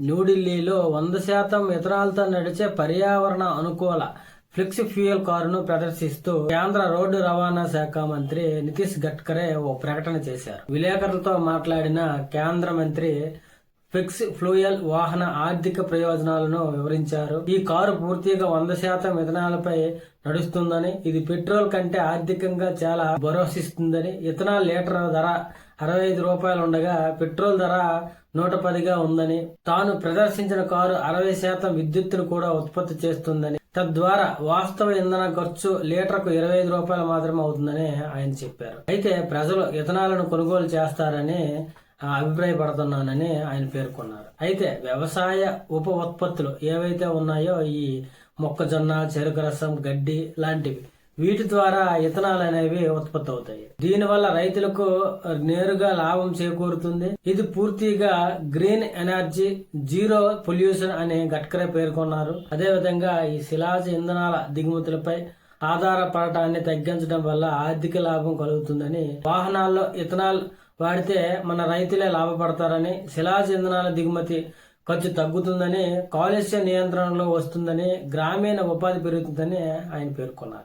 న్యూఢిల్లీలో వంద శాతం ఇథనాల్తో నడిచే పర్యావరణ అనుకూల ఫ్లెక్స్ ఫ్యూయల్ కారును ప్రదర్శిస్తూ కేంద్ర రోడ్డు రవాణా శాఖ మంత్రి నితీష్ గడ్కరే ఓ ప్రకటన చేశారు. విలేకరులతో మాట్లాడిన కేంద్ర మంత్రి ఫిక్స్ ఫ్లూయల్ వాహన ఆర్థిక ప్రయోజనాలను వివరించారు. ఈ కారు పూర్తిగా వంద శాతం ఇథనాలపై నడుస్తుందని ఇది పెట్రోల్ కంటే ఆర్థికంగా చాలా భరోసిస్తుందని ఇథనాల్ లీటర్ ధర అరవై ఐదు రూపాయలు ఉండగా పెట్రోల్ ధర నూట పదిగా ఉందని తాను ప్రదర్శించిన కారు అరవై శాతం విద్యుత్తును కూడా ఉత్పత్తి చేస్తుందని తద్వారా వాస్తవ ఇంధన ఖర్చు లీటర్కు ఇరవై ఐదు రూపాయలు మాత్రమే అవుతుందని ఆయన చెప్పారు. అయితే ప్రజలు ఇథనాలను కొనుగోలు చేస్తారని అభిప్రాయపడుతున్నానని ఆయన పేర్కొన్నారు. అయితే వ్యవసాయ ఉప ఉత్పత్తులు ఏవైతే ఉన్నాయో ఈ మొక్కజొన్న చెరుకు రసం గడ్డి లాంటివి వీటి ద్వారా ఇథనాల్ అనేవి ఉత్పత్తి అవుతాయి. దీనివల్ల రైతులకు నేరుగా లాభం చేకూరుతుంది. ఇది పూర్తిగా గ్రీన్ ఎనర్జీ జీరో పొల్యూషన్ అని గడ్కరీ పేర్కొన్నారు. అదేవిధంగా ఈ శిలాజ ఇంధనాల దిగుమతులపై ఆధారపడటాన్ని తగ్గించడం వల్ల ఆర్థిక లాభం కలుగుతుందని వాహనాల్లో ఇథనాల్ వాడితే మన రైతులే లాభపడతారని శిలాజ ఇంధనాల దిగుమతి ఖర్చు తగ్గుతుందని కాలుష్య నియంత్రణలో వస్తుందని గ్రామీణ ఉపాధి పెరుగుతుందని ఆయన పేర్కొన్నారు.